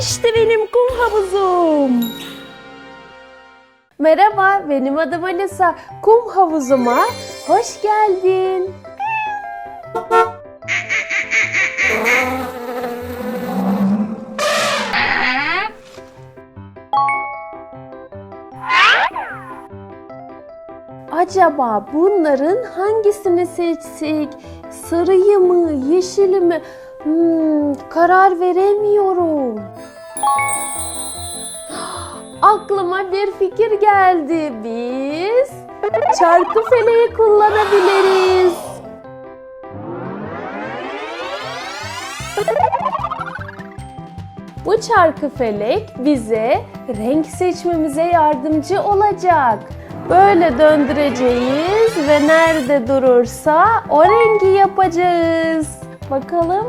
İşte benim kum havuzum. Merhaba, benim adım Alisa. Kum havuzuma hoş geldin. Acaba bunların hangisini seçsek? Sarıyı mı, yeşili mi? Hmm, karar veremiyorum. Aklıma bir fikir geldi. Biz çarkı feleği kullanabiliriz. Bu çarkı felek bize renk seçmemize yardımcı olacak. Böyle döndüreceğiz ve nerede durursa o rengi yapacağız. Bakalım.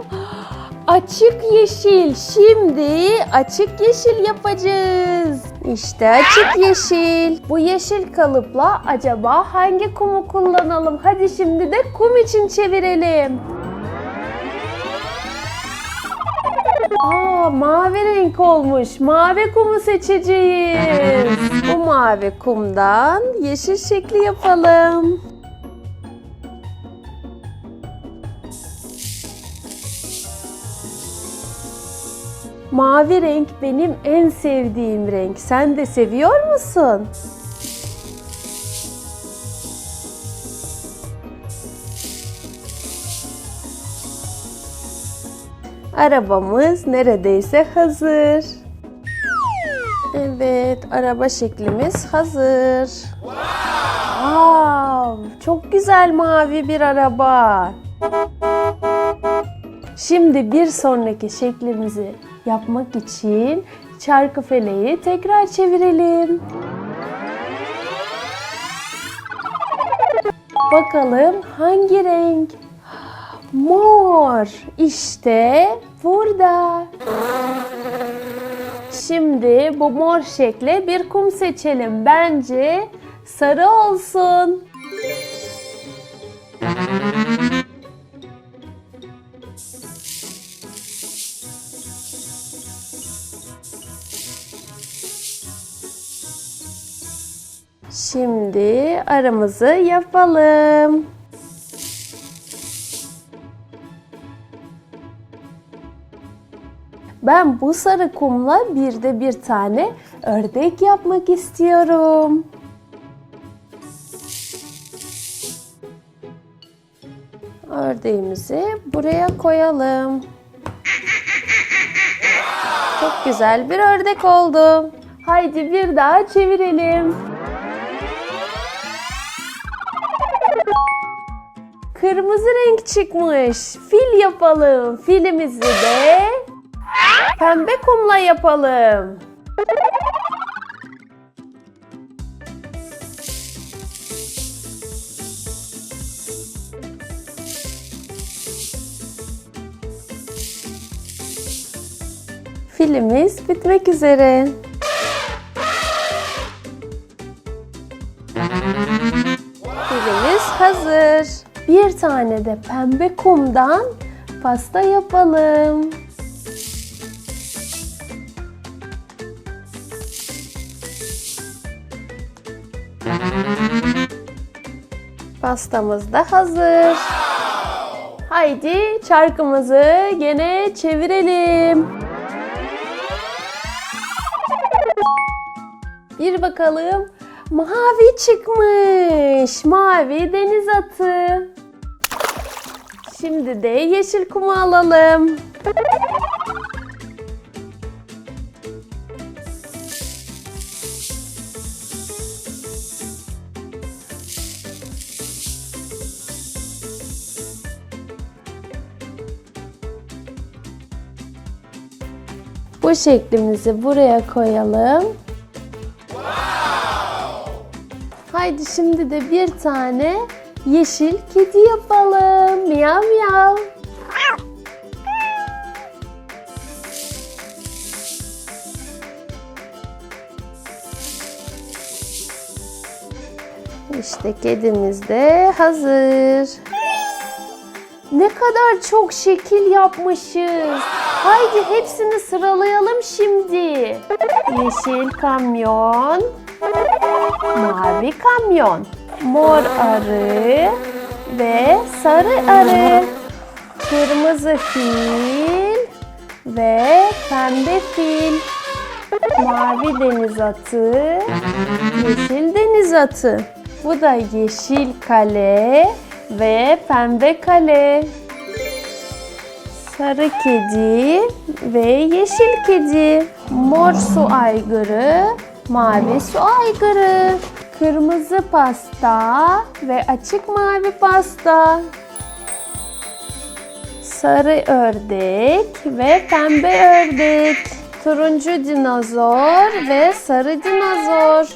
Açık yeşil. Şimdi açık yeşil yapacağız. İşte açık yeşil. Bu yeşil kalıpla acaba hangi kumu kullanalım? Hadi şimdi de kum için çevirelim. Aa, mavi renk olmuş. Mavi kumu seçeceğiz. Bu mavi kumdan yeşil şekli yapalım. Mavi renk benim en sevdiğim renk. Sen de seviyor musun? Arabamız neredeyse hazır. Evet, araba şeklimiz hazır. Wow, çok güzel mavi bir araba. Şimdi bir sonraki şeklimizi yapmak için çarkı feleği tekrar çevirelim. Bakalım hangi renk? Mor. İşte burada. Şimdi bu mor şekle bir kum seçelim. Bence sarı olsun. Şimdi aramızı yapalım. Ben bu sarı kumla bir de bir tane ördek yapmak istiyorum. Ördeğimizi buraya koyalım. Çok güzel bir ördek oldu. Haydi bir daha çevirelim. Kırmızı renk çıkmış. Fil yapalım. Filimizi de pembe kumla yapalım. Filimiz bitmek üzere. Bir tane de pembe kumdan pasta yapalım. Pastamız da hazır. Haydi çarkımızı gene çevirelim. Bir bakalım. Mavi çıkmış. Mavi deniz atı. Şimdi de yeşil kumu alalım. Bu şeklimizi buraya koyalım. Haydi şimdi de bir tane yeşil kedi yapalım. Miyav miyav. İşte kedimiz de hazır. Ne kadar çok şekil yapmışız. Haydi hepsini sıralayalım şimdi. Yeşil kamyon, mavi kamyon, mor arı ve sarı arı, kırmızı fil ve pembe fil, mavi deniz atı, yeşil deniz atı. Bu da yeşil kale ve pembe kale. Sarı kedi ve yeşil kedi. Mor su aygırı, mavi su aygırı. Kırmızı pasta ve açık mavi pasta. Sarı ördek ve pembe ördek. Turuncu dinozor ve sarı dinozor.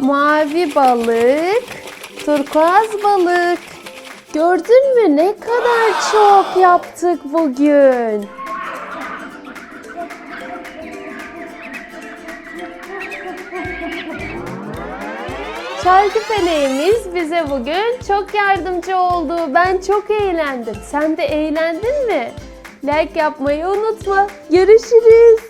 Mavi balık, turkuaz balık. Gördün mü ne kadar çok yaptık bugün? Şarkı feleğimiz bize bugün çok yardımcı oldu. Ben çok eğlendim. Sen de eğlendin mi? Like yapmayı unutma. Görüşürüz.